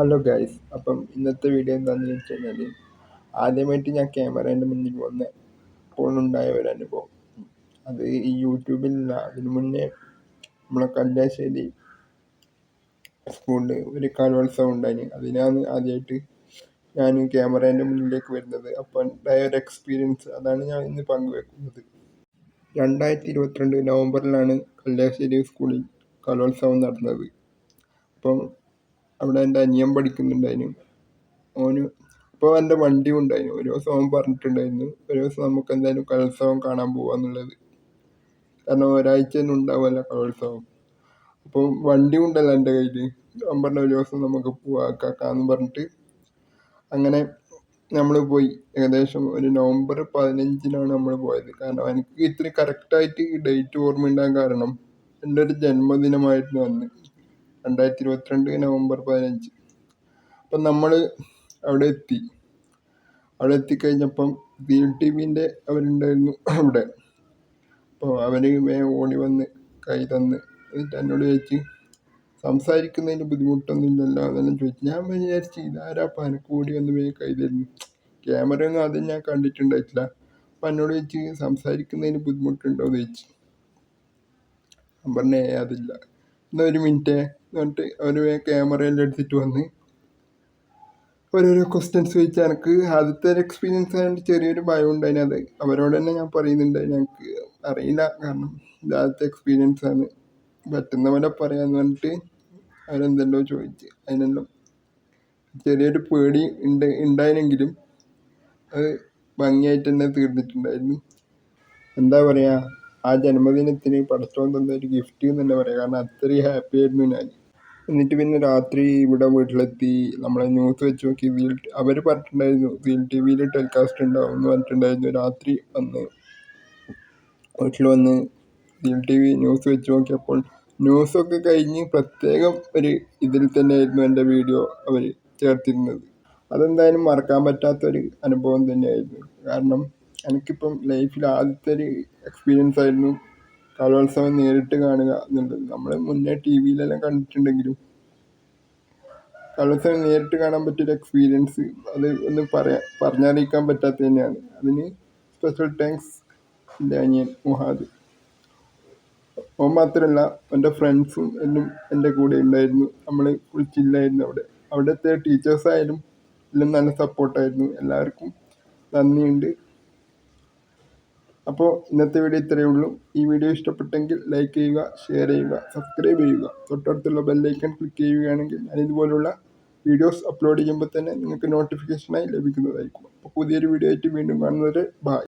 Hello guys അപ്പം ഇന്നത്തെ video എന്താണെന്ന് വെച്ച് കഴിഞ്ഞാൽ ആദ്യമായിട്ട് ഞാൻ ക്യാമറേന്റെ മുന്നിൽ വന്ന് ഫോണുണ്ടായ ഒരു അനുഭവം. അത് ഈ യൂട്യൂബിലല്ല അതിന് മുന്നേ നമ്മളെ കല്യാശ്ശേരി സ്കൂളിൽ ഒരു കലോത്സവം ഉണ്ടായി അതിനാണ് ആദ്യമായിട്ട് ഞാൻ ക്യാമറേന്റെ മുന്നിലേക്ക് വരുന്നത്. അപ്പം ഉണ്ടായ ഒരു എക്സ്പീരിയൻസ് അതാണ് ഞാൻ ഇന്ന് പങ്കുവെക്കുന്നത്. രണ്ടായിരത്തി ഇരുപത്തിരണ്ട് നവംബറിലാണ് കല്യാശ്ശേരി സ്കൂളിൽ കലോത്സവം നടന്നത്. അപ്പം അവിടെ എന്റെ അനിയൻ പഠിക്കുന്നുണ്ടായിരുന്നു. ഓന് ഇപ്പോൾ എന്റെ വണ്ടി ഉണ്ടായിരുന്നു ഒരു ദിവസം അവൻ പറഞ്ഞിട്ടുണ്ടായിരുന്നു ഒരു ദിവസം നമുക്ക് എന്തായാലും കലോത്സവം കാണാൻ പോവാന്നുള്ളത്. കാരണം ഒരാഴ്ച തന്നെ ഉണ്ടാവുമല്ലോ കലോത്സവം. അപ്പോൾ വണ്ടി ഉണ്ടല്ലോ എന്റെ കയ്യിൽ അവൻ പറഞ്ഞ ഒരു ദിവസം നമുക്ക് പോവാക്കാക്കാന്ന് പറഞ്ഞിട്ട് അങ്ങനെ നമ്മൾ പോയി. ഏകദേശം ഒരു നവംബർ പതിനഞ്ചിനാണ് നമ്മൾ പോയത്. കാരണം എനിക്ക് ഇത്ര കറക്റ്റായിട്ട് ഡേറ്റ് ഓർമ്മ ഉണ്ടാകാൻ കാരണം എന്റെ ഒരു ജന്മദിനമായിരുന്നു അന്ന്. രണ്ടായിരത്തി ഇരുപത്തിരണ്ട് നവംബർ പതിനഞ്ച്. അപ്പം നമ്മൾ അവിടെ എത്തി. അവിടെ എത്തിക്കഴിഞ്ഞപ്പം ഗ്രീൻ ടീമിന്റെ അവരുണ്ടായിരുന്നു അവിടെ. അപ്പോൾ അവർ വേഗം ഓടി വന്ന് കൈ തന്ന് എന്നിട്ട് എന്നോട് ചോദിച്ച് സംസാരിക്കുന്നതിന് ബുദ്ധിമുട്ടൊന്നുമില്ലല്ലോ? എന്നെല്ലാം ചോദിച്ചു. ഞാൻ വിചാരിച്ച് ഇതാരാ എനിക്ക് കൂടി വന്ന് വേഗം കൈ തരുന്നു ക്യാമറ ഒന്നും ആദ്യം ഞാൻ കണ്ടിട്ടുണ്ടായിട്ടില്ല. അപ്പം എന്നോട് ചോദിച്ച് സംസാരിക്കുന്നതിന് ബുദ്ധിമുട്ടുണ്ടോ? എന്ന് ചോദിച്ചു. ഞാൻ പറഞ്ഞേ അതില്ല. എന്നാൽ ഒരു മിനിറ്റ് എന്നിട്ട് അവർ ക്യാമറയിൽ എടുത്തിട്ട് വന്ന് ഓരോരോ ക്വസ്റ്റ്യൻസ് ചോദിച്ചാൽ എനിക്ക് ആദ്യത്തെ ഒരു എക്സ്പീരിയൻസ് ആയതുകൊണ്ട് ചെറിയൊരു ഭയം ഉണ്ടായിന് അത്. അവരോട് തന്നെ ഞാൻ പറയുന്നുണ്ട് ഞങ്ങൾക്ക് അറിയില്ല. കാരണം ഇത് ആദ്യത്തെ എക്സ്പീരിയൻസ് ആണ്. പറ്റുന്ന പോലെ പറയാമെന്ന് പറഞ്ഞിട്ട് അവരെന്തെല്ലോ ചോദിച്ച്. അതിനെല്ലാം ചെറിയൊരു പേടി ഉണ്ട് ഉണ്ടായിരുന്നെങ്കിലും അത് ഭംഗിയായിട്ട് തന്നെ തീർന്നിട്ടുണ്ടായിരുന്നു. എന്താ പറയുക ആ ജന്മദിനത്തിന് പഠിച്ചോണ്ട് തന്ന ഒരു ഗിഫ്റ്റ് എന്ന് തന്നെ പറയാം. കാരണം അത്രയും ഹാപ്പി ആയിരുന്നു ഞാൻ എന്നിട്ട് പിന്നെ രാത്രി ഇവിടെ വീട്ടിലെത്തി. നമ്മളെ ന്യൂസ് വെച്ച് നോക്കി. വീൽ അവർ പറഞ്ഞിട്ടുണ്ടായിരുന്നു വീൽ ടി വിയിൽ ടെലികാസ്റ്റ് ഉണ്ടാവും എന്ന് പറഞ്ഞിട്ടുണ്ടായിരുന്നു രാത്രി വന്ന്. വീട്ടിൽ വന്ന് വീൽ ടി വി ന്യൂസ് വെച്ച് നോക്കിയപ്പോൾ ന്യൂസൊക്കെ കഴിഞ്ഞ് പ്രത്യേകം ഒരു ഇതിൽ തന്നെയായിരുന്നു എന്റെ വീഡിയോ അവർ ചേർത്തിരുന്നത്. അതെന്തായാലും മറക്കാൻ പറ്റാത്തൊരു അനുഭവം തന്നെയായിരുന്നു. കാരണം എനിക്കിപ്പം ലൈഫിൽ ആദ്യത്തെ ഒരു എക്സ്പീരിയൻസ് ആയിരുന്നു കലോത്സവം നേരിട്ട് കാണുക എന്നുള്ളത് നമ്മൾ മുന്നേ ടി വിയിലെല്ലാം കണ്ടിട്ടുണ്ടെങ്കിലും കലോത്സവം നേരിട്ട് കാണാൻ പറ്റിയൊരു എക്സ്പീരിയൻസ് അത് ഒന്ന് പറയാ പറഞ്ഞറിയിക്കാൻ പറ്റാത്ത തന്നെയാണ്. അതിന് സ്പെഷ്യൽ താങ്ക്സ് അനിയൻ മുഹാദ്. ഓൻ മാത്രമല്ല എന്റെ ഫ്രണ്ട്സും എല്ലാം എന്റെ കൂടെ ഉണ്ടായിരുന്നു. നമ്മൾ കുളിച്ചില്ലായിരുന്നു ചില്ലായിരുന്നു അവിടെ. അവിടുത്തെ ടീച്ചേഴ്സായാലും എല്ലാം നല്ല സപ്പോർട്ടായിരുന്നു എല്ലാവർക്കും നന്ദിയുണ്ട്. അപ്പോൾ ഇന്നത്തെ വീഡിയോ ഇത്രയേ ഉള്ളൂ. ഈ വീഡിയോ ഇഷ്ടപ്പെട്ടെങ്കിൽ ലൈക്ക് ചെയ്യുക ഷെയർ ചെയ്യുക സബ്സ്ക്രൈബ് ചെയ്യുക. തൊട്ടടുത്തുള്ള ബെല്ലൈക്കൺ ക്ലിക്ക് ചെയ്യുകയാണെങ്കിൽ ഞാൻ ഇതുപോലുള്ള വീഡിയോസ് അപ്ലോഡ് ചെയ്യുമ്പോൾ തന്നെ നിങ്ങൾക്ക് നോട്ടിഫിക്കേഷനായി ലഭിക്കുന്നതായിരിക്കും. അപ്പോൾ പുതിയൊരു വീഡിയോ ആയിട്ട് വീണ്ടും കാണുന്നവരെ ബായ്